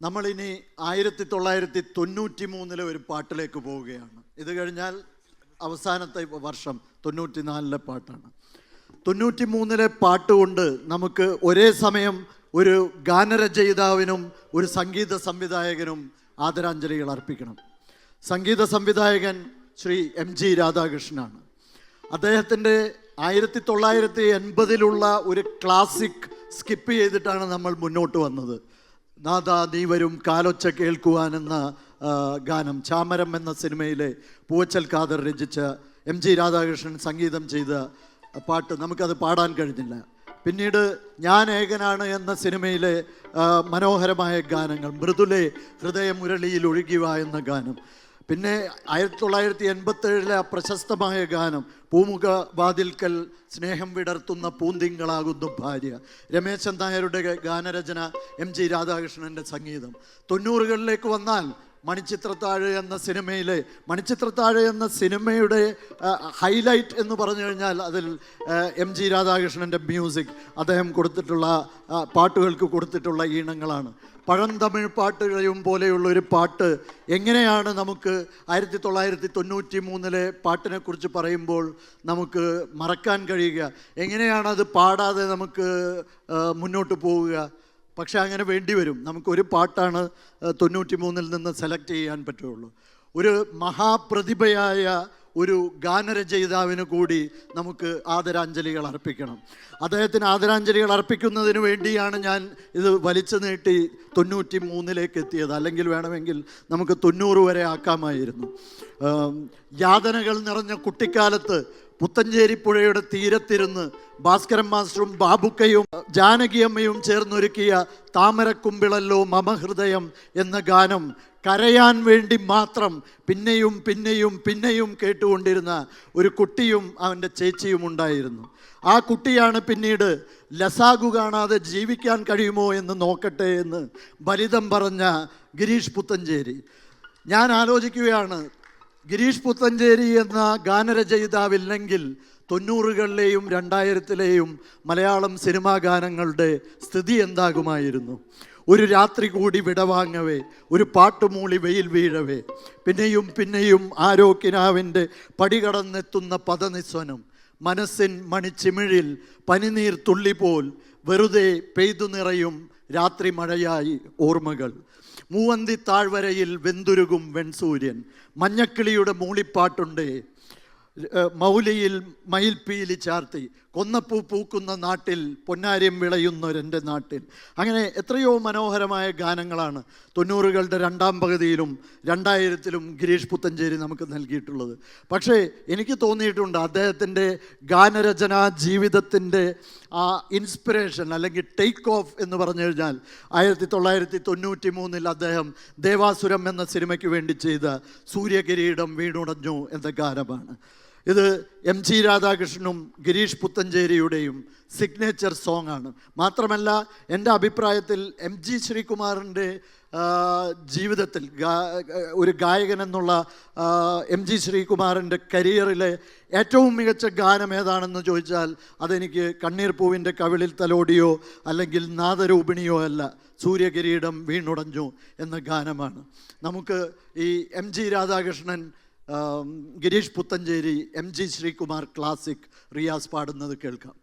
നമ്മളിനി ആയിരത്തി തൊള്ളായിരത്തി തൊണ്ണൂറ്റി മൂന്നിലെ ഒരു പാട്ടിലേക്ക് പോവുകയാണ്. ഇത് കഴിഞ്ഞാൽ അവസാനത്തെ വർഷം തൊണ്ണൂറ്റി നാലിലെ പാട്ടാണ്. തൊണ്ണൂറ്റി മൂന്നിലെ പാട്ട് കൊണ്ട് നമുക്ക് ഒരേ സമയം ഒരു ഗാനരചയിതാവിനും ഒരു സംഗീത സംവിധായകനും ആദരാഞ്ജലികൾ അർപ്പിക്കണം. സംഗീത സംവിധായകൻ ശ്രീ എം ജി രാധാകൃഷ്ണനാണ്. അദ്ദേഹത്തിന്റെ ആയിരത്തി തൊള്ളായിരത്തി എൺപതിലുള്ള ഒരു ക്ലാസിക് സ്കിപ്പ് ചെയ്തിട്ടാണ് നമ്മൾ മുന്നോട്ട് വന്നത്. നാദാ നീ വരും കാലൊച്ച കേൾക്കുവാൻ എന്ന ഗാനം. ചാമരം എന്ന സിനിമയിലെ പൂവച്ചൽ ഖാദർ രചിച്ച എം ജി രാധാകൃഷ്ണൻ സംഗീതം ചെയ്ത പാട്ട് നമുക്കത് പാടാൻ കഴിഞ്ഞില്ല. പിന്നീട് ഞാൻ ഏകനാണ് എന്ന സിനിമയിലെ മനോഹരമായ ഗാനങ്ങൾ മൃദുലെ ഹൃദയമുരളിയിൽ ഒഴുകിവ എന്ന ഗാനം. പിന്നെ ആയിരത്തി തൊള്ളായിരത്തി എൺപത്തേഴിലെ ആ പ്രശസ്തമായ ഗാനം പൂമുഖ വാതിൽക്കൽ സ്നേഹം വിടർത്തുന്ന പൂന്തിങ്കളാകുന്നു ഭാര്യ. രമേശൻ നായരുടെ ഗാനരചന എം ജി രാധാകൃഷ്ണന്റെ സംഗീതം. തൊണ്ണൂറുകളിലേക്ക് വന്നാൽ മണിച്ചിത്രത്താഴ് എന്ന സിനിമയിലെ മണിച്ചിത്രത്താഴ് എന്ന സിനിമയുടെ ഹൈലൈറ്റ് എന്ന് പറഞ്ഞു കഴിഞ്ഞാൽ അതിൽ എം ജി രാധാകൃഷ്ണന്റെ മ്യൂസിക് അദ്ദേഹം കൊടുത്തിട്ടുള്ള പാട്ടുകൾക്ക് കൊടുത്തിട്ടുള്ള ഈണങ്ങളാണ്. പഴന്തമിഴ് പാട്ടുകളെയും പോലെയുള്ള ഒരു പാട്ട് എങ്ങനെയാണ് നമുക്ക് ആയിരത്തി തൊള്ളായിരത്തി തൊണ്ണൂറ്റി മൂന്നിലെ പാട്ടിനെക്കുറിച്ച് പറയുമ്പോൾ നമുക്ക് മറക്കാൻ കഴിയുക? എങ്ങനെയാണ് അത് പാടാതെ നമുക്ക് മുന്നോട്ട് പോവുക? പക്ഷേ അങ്ങനെ വേണ്ടി വരും. നമുക്കൊരു പാട്ടാണ് തൊണ്ണൂറ്റി മൂന്നിൽ നിന്ന് സെലക്ട് ചെയ്യാൻ പറ്റുള്ളൂ. ഒരു മഹാപ്രതിഭയായ ഒരു ഗാനരചയിതാവിന് കൂടി നമുക്ക് ആദരാഞ്ജലികൾ അർപ്പിക്കണം. അദ്ദേഹത്തിന് ആദരാഞ്ജലികൾ അർപ്പിക്കുന്നതിന് വേണ്ടിയാണ് ഞാൻ ഇത് വലിച്ചു നീട്ടി തൊണ്ണൂറ്റി മൂന്നിലേക്ക് എത്തിയത്. അല്ലെങ്കിൽ വേണമെങ്കിൽ നമുക്ക് തൊണ്ണൂറ് വരെ ആക്കാമായിരുന്നു. യാതനകൾ നിറഞ്ഞ കുട്ടിക്കാലത്ത് പുത്തഞ്ചേരി പുഴയുടെ തീരത്തിരുന്ന് ഭാസ്കരൻ മാസ്റ്ററും ബാബുക്കയും ജാനകിയമ്മയും ചേർന്നൊരുക്കിയ താമരക്കുമ്പിളല്ലോ മമഹൃദയം എന്ന ഗാനം കരയാൻ വേണ്ടി മാത്രം പിന്നെയും പിന്നെയും പിന്നെയും കേട്ടുകൊണ്ടിരുന്ന ഒരു കുട്ടിയും അവന്റെ ചേച്ചിയും ഉണ്ടായിരുന്നു. ആ കുട്ടിയാണ് പിന്നീട് ലസാഗു കാണാതെ ജീവിക്കാൻ കഴിയുമോ എന്ന് നോക്കട്ടെ എന്ന് ബലിതം പറഞ്ഞ ഗിരീഷ് പുത്തഞ്ചേരി. ഞാൻ ആലോചിക്കുകയാണ് ഗിരീഷ് പുത്തഞ്ചേരി എന്ന ഗാനരചയിതാവില്ലെങ്കിൽ തൊണ്ണൂറുകളിലെയും രണ്ടായിരത്തിലെയും മലയാളം സിനിമാ ഗാനങ്ങളുടെ സ്ഥിതി എന്താകുമായിരുന്നു? ഒരു രാത്രി കൂടി വിടവാങ്ങവേ ഒരു പാട്ടുമൂളി വെയിൽ വീഴവേ. പിന്നെയും പിന്നെയും ആരോ കിനാവിന്റെ പടികടന്നെത്തുന്ന പദനിസ്വനം മനസ്സിൻ മണിച്ചിമിഴിൽ പനിനീർ തുള്ളി പോൽ വെറുതെ പെയ്തു നിറയും രാത്രി മഴയായി ഓർമ്മകൾ. മൂവന്തി താഴ്വരയിൽ വെന്തുരുകും വെൺസൂര്യൻ. മഞ്ഞക്കിളിയുടെ മൂളിപ്പാട്ടുണ്ട് മൗലിയിൽ മയിൽപ്പീലി ചാർത്തി. കൊന്നപ്പൂ പൂക്കുന്ന നാട്ടിൽ പൊന്നാര്യം വിളയുന്നൊരെന്റെ നാട്ടിൽ. അങ്ങനെ എത്രയോ മനോഹരമായ ഗാനങ്ങളാണ് തൊണ്ണൂറുകളുടെ രണ്ടാം പകുതിയിലും രണ്ടായിരത്തിലും ഗിരീഷ് പുത്തഞ്ചേരി നമുക്ക് നൽകിയിട്ടുള്ളത്. പക്ഷേ എനിക്ക് തോന്നിയിട്ടുണ്ട് അദ്ദേഹത്തിന്റെ ഗാനരചന ജീവിതത്തിന്റെ ആ ഇൻസ്പിറേഷൻ അല്ലെങ്കിൽ ടേക്ക് ഓഫ് എന്ന് പറഞ്ഞു കഴിഞ്ഞാൽ ആയിരത്തി തൊള്ളായിരത്തി തൊണ്ണൂറ്റി മൂന്നിൽ അദ്ദേഹം ദേവാസുരം എന്ന സിനിമയ്ക്ക് വേണ്ടി ചെയ്ത സൂര്യകിരീടം വീണുടഞ്ഞു എന്ന ഗാനമാണ്. ഇത് എം ജി രാധാകൃഷ്ണനും ഗിരീഷ് പുത്തഞ്ചേരിയുടെയും സിഗ്നേച്ചർ സോങ് ആണ്. മാത്രമല്ല എന്റെ അഭിപ്രായത്തിൽ എം ജി ശ്രീകുമാറിന്റെ ജീവിതത്തിൽ ഒരു ഗായകൻ എന്നുള്ള എം ജി ശ്രീകുമാറിന്റെ കരിയറിലെ ഏറ്റവും മികച്ച ഗാനം ഏതാണെന്ന് ചോദിച്ചാൽ അതെനിക്ക് കണ്ണീർ പൂവിന്റെ കവിളിൽ തലോടിയോ അല്ലെങ്കിൽ നാദരൂപിണിയോ അല്ല സൂര്യകിരീടം വീണുടഞ്ഞു എന്ന ഗാനമാണ്. നമുക്ക് ഈ M G Radhakrishnan Gireesh Puthenchery M G Sreekumar classic Riyas പാടുന്നത് കേൾക്കാം.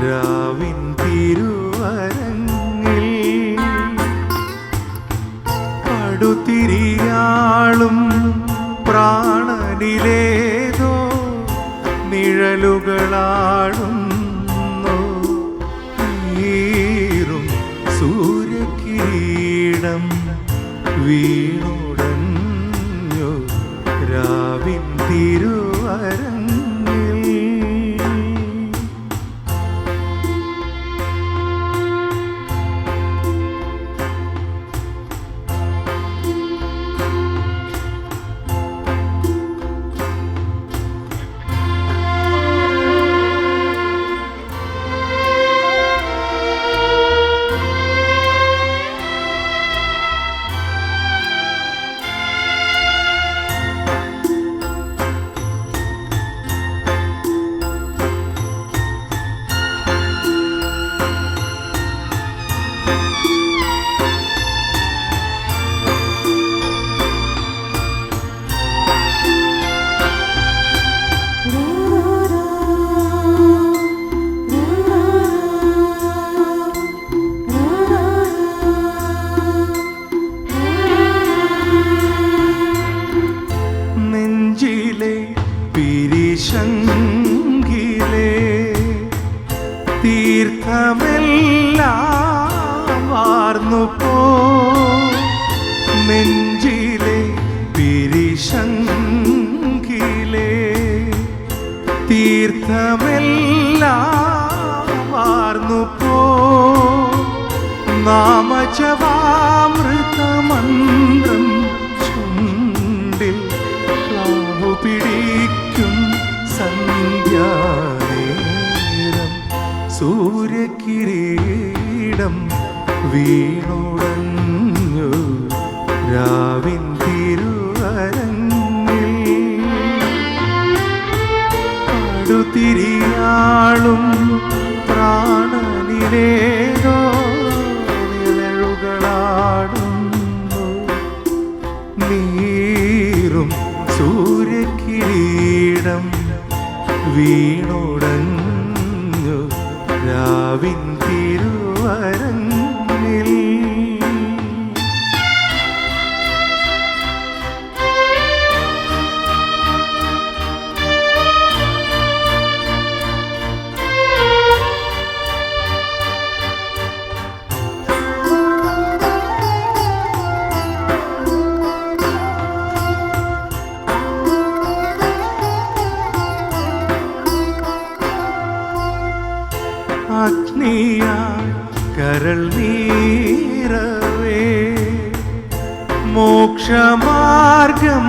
രാവിൻ പ്രാണനിലേതോ നിഴൽ നിഴലുകളാടുന്നു. ഈറും സൂര്യകിരീടം വീണുടഞ്ഞു രാവിൻ തിരുവരങ്ങിൽ തീർത്ഥമെല്ലാം വാർന്നു പോ നാമജവാമൃതമന്ത്രം ചുണ്ടിൽ ക്ലാവു പിടിക്കും സന്ധ്യാനേരം. സൂര്യകിരീടം വീണുടഞ്ഞു രാവിൻ അടുത്തിരിയാളും പ്രാണനിലേതോ നീറും സൂര്യകിരീടം വീണുടങ്ങു രാവിൻ തിരുവരങ്ങിൽ മോക്ഷമാർഗം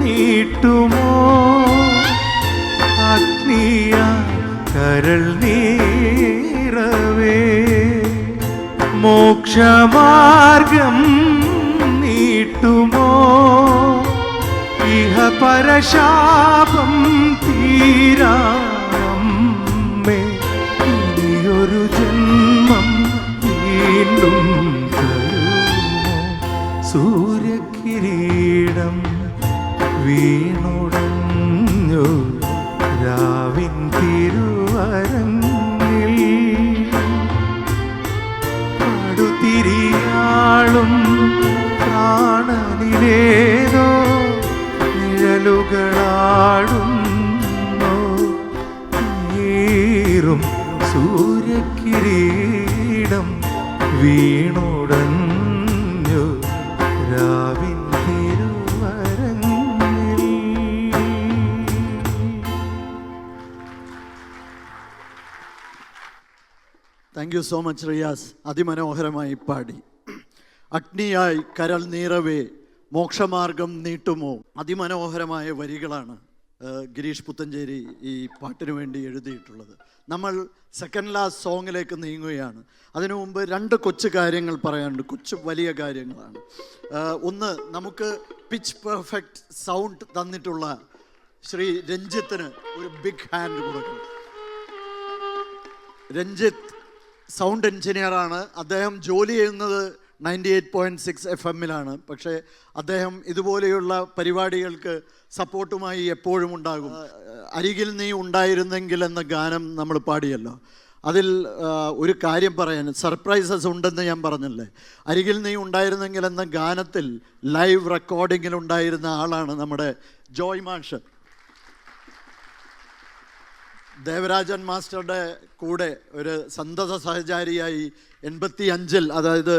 നീട്ടുമോ? അഗ്നിയ കരൾ നീറവേ. മോക്ഷമാർഗം നീട്ടുമോ? ഇഹ പരശാപം തീരാമേ ഇനിയൊരു ജന്മം വീണ്ടും വീണുടഞ്ഞു thank you so much Riyas. അതിമനോഹരമായി പാടി. അഗ്നിയായി കരൾ നീറവേ മോക്ഷമാർഗം നീട്ടുമോ? അതിമനോഹരമായ വരികളാണ് ഗിരീഷ് പുത്തഞ്ചേരി ഈ പാട്ടിനു വേണ്ടി എഴുതിയിട്ടുള്ളത്. നമ്മൾ സെക്കൻഡ് ലാസ്റ്റ് സോങ്ങിലേക്ക് നീങ്ങുകയാണ്. അതിനു മുമ്പ് രണ്ട് കൊച്ചു കാര്യങ്ങൾ പറയാനുണ്ട്. കൊച്ചു വലിയ കാര്യങ്ങളാണ്. ഒന്ന് നമുക്ക് പിച്ച് പെർഫെക്റ്റ് സൗണ്ട് തന്നിട്ടുള്ള ശ്രീ രഞ്ജിത്തിന് ഒരു ബിഗ് ഹാൻഡ് കൊടുക്കണം. രഞ്ജിത്ത് സൗണ്ട് എഞ്ചിനീയറാണ്. അദ്ദേഹം ജോലി ചെയ്യുന്നത് ninety eight point six F എമ്മിലാണ്. പക്ഷേ അദ്ദേഹം ഇതുപോലെയുള്ള പരിപാടികൾക്ക് സപ്പോർട്ടുമായി എപ്പോഴും ഉണ്ടാകും. അരികിൽ നീ ഉണ്ടായിരുന്നെങ്കിൽ എന്ന ഗാനം നമ്മൾ പാടിയല്ലോ. അതിൽ ഒരു കാര്യം പറയാൻ സർപ്രൈസസ് ഉണ്ടെന്ന് ഞാൻ പറഞ്ഞല്ലേ? അരികിൽ നീ ഉണ്ടായിരുന്നെങ്കിൽ എന്ന ഗാനത്തിൽ ലൈവ് റെക്കോർഡിങ്ങിൽ ഉണ്ടായിരുന്ന ആളാണ് നമ്മുടെ ജോയ് മാഷ്. ദേവരാജൻ മാസ്റ്ററുടെ കൂടെ ഒരു സന്തത സഹചാരിയായി എൺപത്തി അഞ്ചിൽ അതായത്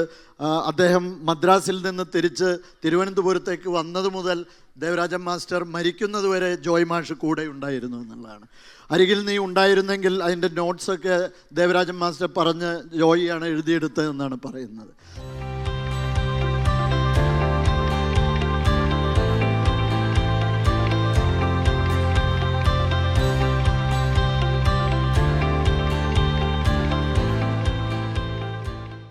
അദ്ദേഹം മദ്രാസിൽ നിന്ന് തിരിച്ച് തിരുവനന്തപുരത്തേക്ക് വന്നത് മുതൽ ദേവരാജൻ മാസ്റ്റർ മരിക്കുന്നത് വരെ ജോയ് മാഷ് കൂടെ ഉണ്ടായിരുന്നു എന്നുള്ളതാണ്. അരികിൽ നീ ഉണ്ടായിരുന്നെങ്കിൽ അതിന്റെ നോട്ട്സൊക്കെ ദേവരാജൻ മാസ്റ്റർ പറഞ്ഞ് ജോയിയാണ് എഴുതിയെടുത്തതെന്നാണ് പറയുന്നത്.